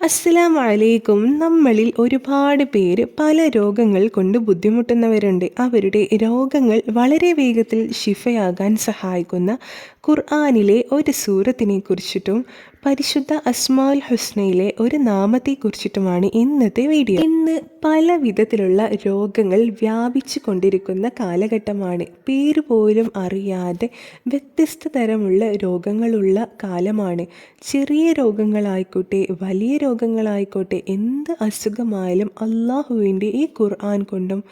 അസ്സലാം വലൈക്കും നമ്മളിൽ ഒരുപാട് പേര് പല രോഗങ്ങൾ കൊണ്ട് ബുദ്ധിമുട്ടുന്നവരുണ്ട്. അവരുടെ രോഗങ്ങൾ വളരെ വേഗത്തിൽ ശിഫയാകാൻ സഹായിക്കുന്ന ഖുർആാനിലെ ഒരു സൂറത്തിനെ കുറിച്ചിട്ടും പരിശുദ്ധ അസ്മാൽ ഹുസ്നയിലെ ഒരു നാമത്തെ കുറിച്ചിട്ടുമാണ് ഇന്നത്തെ വീഡിയോ. ഇന്ന് പല വിധത്തിലുള്ള രോഗങ്ങൾ വ്യാപിച്ചു കൊണ്ടിരിക്കുന്ന കാലഘട്ടമാണ്. പേര് പോലും അറിയാതെ വ്യത്യസ്ത തരമുള്ള രോഗങ്ങളുള്ള കാലമാണ്. ചെറിയ രോഗങ്ങളായിക്കോട്ടെ വലിയ രോഗങ്ങളായിക്കോട്ടെ എന്ത് അസുഖമായാലും അള്ളാഹുവിന്റെ ഈ ഖുർആൻ കൊണ്ടും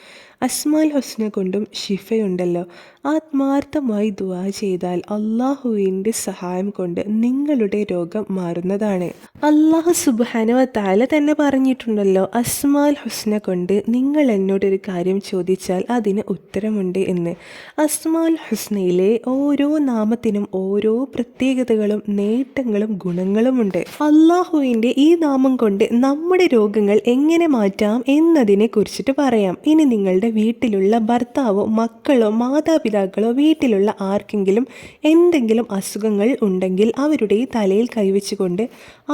അസ്മാൽ ഹുസ്ന കൊണ്ടും ഷിഫയുണ്ടല്ലോ ആത്മാർത്ഥമായി ദുവാ ചെയ്താൽ അള്ളാഹുവിന്റെ സഹായം കൊണ്ട് നിങ്ങളുടെ രോഗം മാറുന്നതാണ്. അള്ളാഹു സുബാനവ താല തന്നെ പറഞ്ഞിട്ടുണ്ടല്ലോ അസ്മാൽ ഹുസ്ന കൊണ്ട് നിങ്ങൾ എന്നോടൊരു കാര്യം ചോദിച്ചാൽ അതിന് ഉത്തരമുണ്ട് എന്ന്. അസ്മാൽ ഹുസ്നയിലെ ഓരോ നാമത്തിനും ഓരോ പ്രത്യേകതകളും നേട്ടങ്ങളും ഗുണങ്ങളുമുണ്ട്. അള്ളാഹുവിന്റെ ഈ നാമം കൊണ്ട് നമ്മുടെ രോഗങ്ങൾ എങ്ങനെ മാറ്റാം എന്നതിനെ കുറിച്ചിട്ട് പറയാം. ഇനി നിങ്ങളുടെ വീട്ടിലുള്ള ഭർത്താവോ മക്കളോ മാതാപിതാക്കളോ വീട്ടിലുള്ള ആർക്കെങ്കിലും എന്തെങ്കിലും അസുഖങ്ങൾ ഉണ്ടെങ്കിൽ അവരുടെ തലയിൽ കൈവച്ചുകൊണ്ട്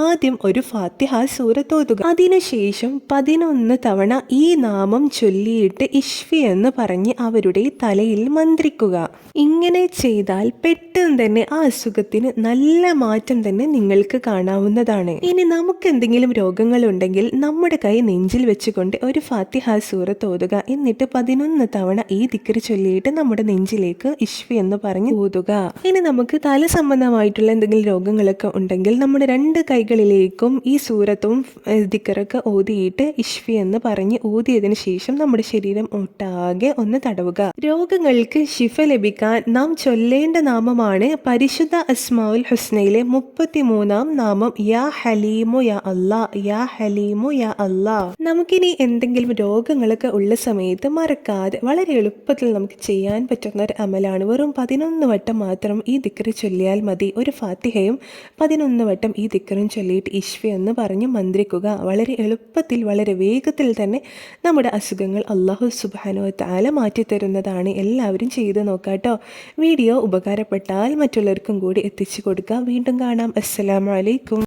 ആദ്യം ഒരു ഫാത്തിഹ സൂറത്ത് ഓതുക അതിനുശേഷം പതിനൊന്ന് തവണ ഈ നാമം ചൊല്ലിയിട്ട് ഇഷ്ഫി എന്ന് പറഞ്ഞ് അവരുടെ തലയിൽ മന്ത്രിക്കുക. ഇങ്ങനെ ചെയ്താൽ പെട്ടെന്ന് തന്നെ ആ അസുഖത്തിന് നല്ല മാറ്റം തന്നെ നിങ്ങൾക്ക് കാണാവുന്നതാണ്. ഇനി നമുക്ക് എന്തെങ്കിലും രോഗങ്ങൾ ഉണ്ടെങ്കിൽ നമ്മുടെ കൈ നെഞ്ചിൽ വെച്ചുകൊണ്ട് ഒരു ഫാത്തിഹ സൂറത്ത് ഓതുക എന്നിട്ട് പതിനൊന്ന് തവണ ഈ ദിക്കറി ചൊല്ലിയിട്ട് നമ്മുടെ നെഞ്ചിലേക്ക് ഇഷ്ഫി എന്ന് പറഞ്ഞ് ഓതുക ഇനി നമുക്ക് തല സംബന്ധമായിട്ടുള്ള എന്തെങ്കിലും രോഗങ്ങളൊക്കെ ഉണ്ടെങ്കിൽ നമ്മുടെ രണ്ട് കൈകളിലേക്കും ഈ സൂറത്തും ദിക്കറൊക്കെ ഓതിയിട്ട് ഇഷ്ഫി എന്ന് പറഞ്ഞ് ഓതിയതിന് ശേഷം നമ്മുടെ ശരീരം ഒട്ടാകെ ഒന്ന് തടവുക. രോഗങ്ങൾക്ക് ശിഫ ലഭിക്കാൻ നാം ചൊല്ലേണ്ട നാമമാണ് പരിശുദ്ധ അസ്മാവുൽ ഹുസ്നയിലെ മുപ്പത്തിമൂന്നാം നാമം. യാ ഹലീമു യാ അല്ലാ യാ ഹലീമു യാ അല്ലാ. നമുക്കിനി എന്തെങ്കിലും രോഗങ്ങളൊക്കെ ഉള്ള സമയത്ത് മറക്കാതെ വളരെ എളുപ്പത്തിൽ നമുക്ക് ചെയ്യാൻ പറ്റുന്ന ഒരു അമലാണ്. വെറും പതിനൊന്ന് വട്ടം മാത്രം ഈ ദിക്കറി ചൊല്ലിയാൽ മതി. ഒരു ഫാത്തിഹയും പതിനൊന്ന് വട്ടം ഈ ദിക്കറും ചൊല്ലിയിട്ട് ഇഷ്വി എന്ന് പറഞ്ഞ് മന്ത്രിക്കുക. വളരെ എളുപ്പത്തിൽ വളരെ വേഗത്തിൽ തന്നെ നമ്മുടെ അസുഖങ്ങൾ അള്ളാഹു സുബാനോ താല മാറ്റിത്തരുന്നതാണ്. എല്ലാവരും ചെയ്ത് നോക്കാട്ടോ. വീഡിയോ ഉപകാരപ്പെട്ടാൽ മറ്റുള്ളവർക്കും കൂടി എത്തിച്ചു കൊടുക്കുക വീണ്ടും കാണാം. അസ്സലാമലൈക്കും